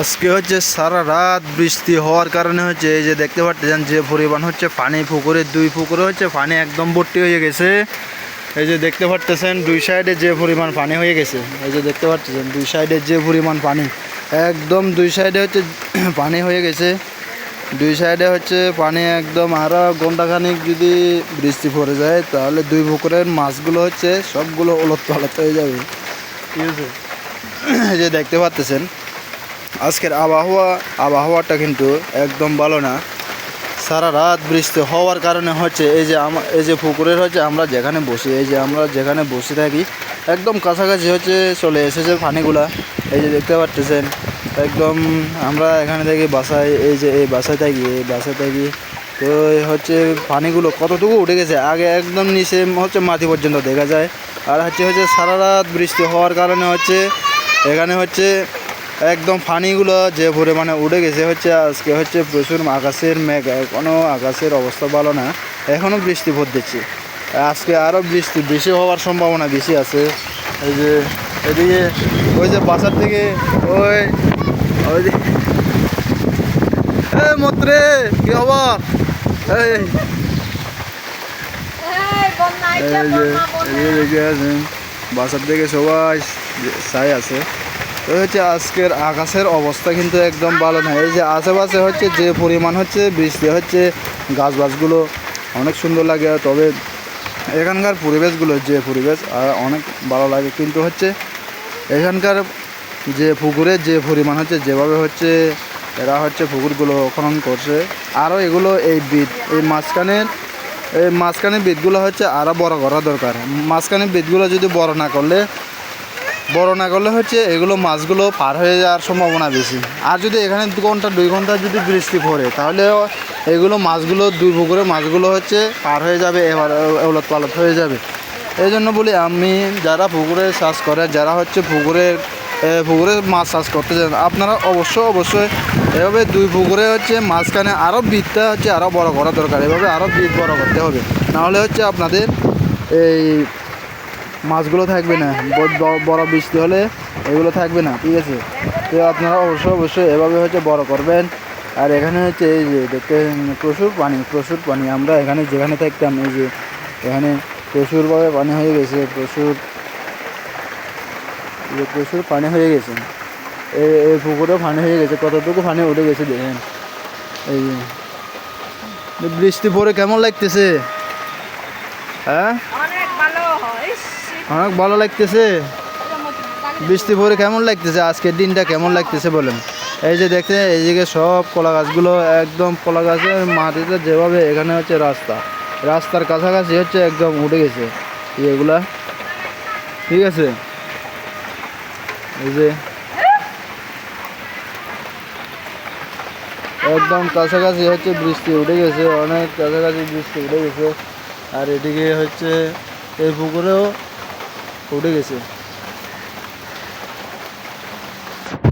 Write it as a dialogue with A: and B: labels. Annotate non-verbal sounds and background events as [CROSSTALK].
A: আজকে হচ্ছে সারা রাত বৃষ্টি হওয়ার কারণে হচ্ছে এই যে দেখতে পাচ্ছেন যে পরিমাণ হচ্ছে পানি পুকুরে, দুই পুকুরে হচ্ছে পানি একদম ভর্তি হয়ে গেছে। এই যে দেখতে পাচ্ছেন দুই সাইডে যে পরিমাণ পানি হয়ে গেছে। এই যে দেখতে পাচ্ছেন দুই সাইডে যে পরিমাণ পানি, একদম দুই সাইডে হচ্ছে [CLEARS THROAT] পানি হয়ে গেছে। দুই সাইডে হচ্ছে পানি একদম আরও ঘন্টাখানিক যদি বৃষ্টি পড়ে যায়, তাহলে দুই পুকুরের মাছগুলো হচ্ছে সবগুলো ওলট পালট হয়ে যাবে। ঠিক [CLEARS THROAT] আছে এই যে দেখতে পাচ্ছেন আজকের আবহাওয়া, আবহাওয়াটা কিন্তু একদম ভালো না। সারা রাত বৃষ্টি হওয়ার কারণে হচ্ছে এই যে এই যে পুকুরের হচ্ছে আমরা যেখানে বসি, এই যে আমরা যেখানে বসে থাকি, একদম কাছাকাছি হচ্ছে চলে এসেছে পানিগুলা। এই যে দেখতে পাচ্ছেন একদম আমরা এখানে থেকে বাসায়, এই যে এই বাসায় থাকি, এই বাসায় থাকি, তো হচ্ছে পানিগুলো কতটুকু উঠে গেছে, আগে একদম নিচে হচ্ছে মাটি পর্যন্ত দেখা যায়। আর হচ্ছে হচ্ছে সারা রাত বৃষ্টি হওয়ার কারণে হচ্ছে, এখানে হচ্ছে একদম পানিগুলো যে পরিমাণে উঠে গেছে হচ্ছে আজকে হচ্ছে প্রচুর আকাশের মেঘ এখনও আকাশের অবস্থা ভালো না এখনও বৃষ্টি ভর পড়তেছে আজকে আরও বৃষ্টি বেশি হওয়ার সম্ভাবনা বেশি আছে। এই যে এদিকে ওই যে বাসার থেকে ওই ওই মত্রে কি খবর? এই বাসার থেকে সবাই ছাই আছে। হচ্ছে আজকের আকাশের অবস্থা কিন্তু একদম ভালো না। এই যে আশেপাশে হচ্ছে যে পরিমাণ হচ্ছে, বৃষ্টি হচ্ছে গাছ গাছগুলো অনেক সুন্দর লাগে। তবে এখানকার পরিবেশগুলো, যে পরিবেশ অনেক ভালো লাগে কিন্তু হচ্ছে এখানকার যে পুকুরে যে পরিমাণ হচ্ছে, যেভাবে হচ্ছে এরা হচ্ছে পুকুরগুলো খনন করছে। আরও এগুলো এই বিদ এই মাঝখানের এই মাঝখানে বিদগুলো হচ্ছে আরও বড় করা দরকার। মাঝখানে বিদগুলো যদি বড় না করলে বড় না করলে হচ্ছে এগুলো মাছগুলো পার হয়ে যাওয়ার সম্ভাবনা বেশি। আর যদি এখানে দু ঘণ্টা দুই ঘণ্টা যদি বৃষ্টি পড়ে তাহলে এগুলো মাছগুলো দুই পুকুরে মাছগুলো হচ্ছে পার হয়ে যাবে এবার এলট পালট হয়ে যাবে। এই জন্য বলি আমি যারা পুকুরে চাষ করে যারা হচ্ছে পুকুরের এ, পুকুরে মাছ চাষ করতে চান আপনারা অবশ্যই অবশ্যই এভাবে দুই পুকুরে হচ্ছে মাঝখানে আরও বিদটা হচ্ছে আরও বড় করা দরকার। এভাবে আরও বিদ বড় করতে হবে। নাহলে হচ্ছে আপনাদের এই মাছগুলো থাকবে না। বড় বৃষ্টি হলে এগুলো থাকবে না, ঠিক আছে? তো আপনারা অবশ্যই অবশ্যই এভাবে হচ্ছে বড় করবেন। আর এখানে হচ্ছে এই যে দেখতে প্রচুর পানি প্রচুর পানি। আমরা এখানে যেখানে থাকতাম, এই যে এখানে প্রচুরভাবে পানি হয়ে গেছে, প্রচুর প্রচুর পানি হয়ে গেছে। এই এই পুকুরেও পানি হয়ে গেছে, কতটুকু পানি উঠে গেছে দেখেন। এই যে। বৃষ্টি পরে কেমন লাগতেছে? হ্যাঁ
B: অনেক ভালো হয় শীত
A: অনেক ভালো লাগতেছে। বৃষ্টি পরে কেমন লাগতেছে? আজকের দিনটা কেমন লাগতেছে বলেন? এই যে দেখতে এইদিকে সব কলা গাছগুলো একদম কলা গাছের মাটিতে যেভাবে এখানে হচ্ছে রাস্তা। রাস্তার কাছাকাছি হচ্ছে একদম উঠে গেছে। এগুলা, ঠিক আছে? এই যে, একদম কাছাকাছি হচ্ছে বৃষ্টি উঠে গেছে, অনেক কাছাকাছি বৃষ্টি উঠে গেছে। আর এদিকে হচ্ছে এই পুকুরেও উঠে গেছে